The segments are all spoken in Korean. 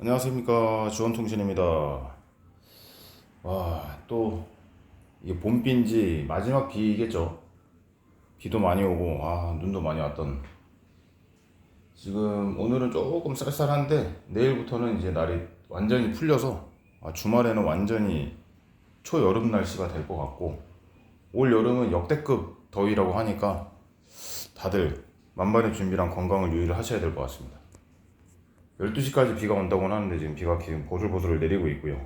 안녕하십니까 주원통신입니다. 와, 또 이게 봄비인지 마지막 비겠죠. 비도 많이 오고 아 눈도 많이 왔던. 지금 오늘은 조금 쌀쌀한데 내일부터는 이제 날이 완전히 풀려서 아, 주말에는 완전히 초여름 날씨가 될 것 같고 올 여름은 역대급 더위라고 하니까 다들 만반의 준비랑 건강을 유의를 하셔야 될 것 같습니다. 12시까지 비가 온다고는 하는데 지금 비가 지금 보슬보슬 내리고 있고요.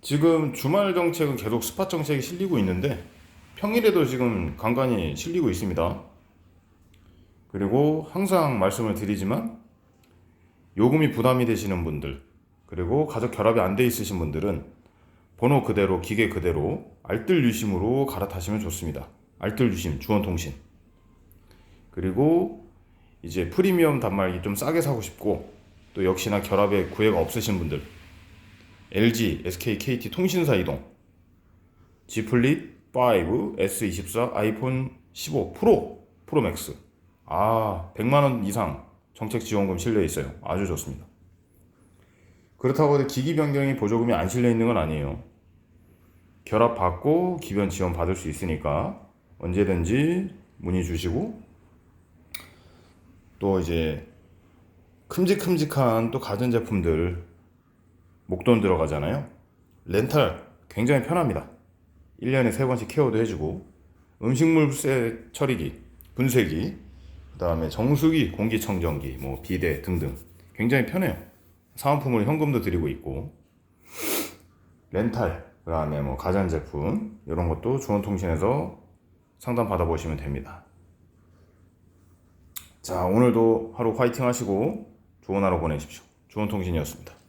지금 주말 정책은 계속 스팟 정책이 실리고 있는데 평일에도 지금 간간히 실리고 있습니다. 그리고 항상 말씀을 드리지만 요금이 부담이 되시는 분들 그리고 가족 결합이 안 돼 있으신 분들은 번호 그대로 기계 그대로 알뜰 유심으로 갈아타시면 좋습니다. 알뜰 유심 주원통신 그리고 이제 프리미엄 단말기 좀 싸게 사고 싶고 또 역시나 결합에 구애가 없으신 분들 LG, SK, KT 통신사 이동 G 플립 5, S24, 아이폰 15 프로, 프로 맥스 아 100만 원 이상 정책 지원금 실려 있어요. 아주 좋습니다. 그렇다고 기기 변경이 보조금이 안 실려 있는 건 아니에요. 결합 받고 기변 지원 받을 수 있으니까 언제든지 문의 주시고 또 이제 큼직큼직한 또 가전제품들 목돈 들어가잖아요. 렌탈 굉장히 편합니다. 1년에 3번씩 케어도 해주고 음식물세 처리기, 분쇄기, 그 다음에 정수기, 공기청정기, 뭐 비데 등등 굉장히 편해요. 사은품으로 현금도 드리고 있고 렌탈, 그 다음에 뭐 가전제품 이런 것도 주원통신에서 상담 받아보시면 됩니다. 자, 오늘도 하루 화이팅 하시고 좋은 하루 보내십시오. 좋은 통신이었습니다.